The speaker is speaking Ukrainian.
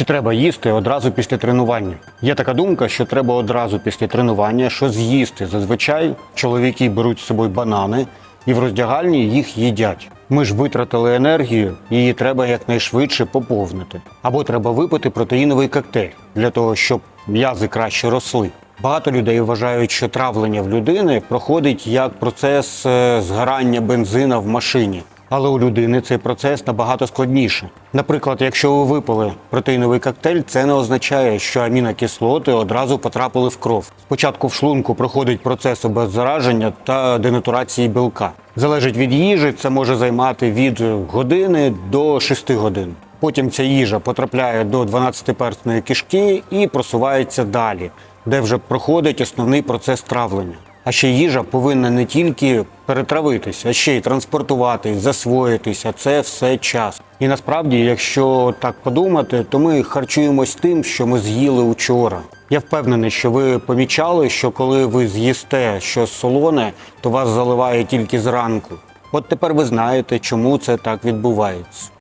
Чи треба їсти одразу після тренування? Є така думка, що треба одразу після тренування щось з'їсти. Зазвичай чоловіки беруть з собою банани і в роздягальні їх їдять. Ми ж витратили енергію, її треба якнайшвидше поповнити. Або треба випити протеїновий коктейль для того, щоб м'язи краще росли. Багато людей вважають, що травлення в людини проходить як процес е, згорання бензина в машині. Але у людини цей процес набагато складніше. Наприклад, якщо ви випили протеїновий коктейль, це не означає, що амінокислоти одразу потрапили в кров. Спочатку в шлунку проходить процес обеззараження та денатурації білка. Залежить від їжі, це може займати від години до 6 годин. Потім ця їжа потрапляє до 12-перстної кишки і просувається далі, де вже проходить основний процес травлення. А ще їжа повинна не тільки перетравитися, а ще й транспортуватись, засвоїтися. Це все час. І насправді, якщо так подумати, то ми харчуємось тим, що ми з'їли учора. Я впевнений, що ви помічали, що коли ви з'їсте щось солоне, то вас заливає тільки зранку. От тепер ви знаєте, чому це так відбувається.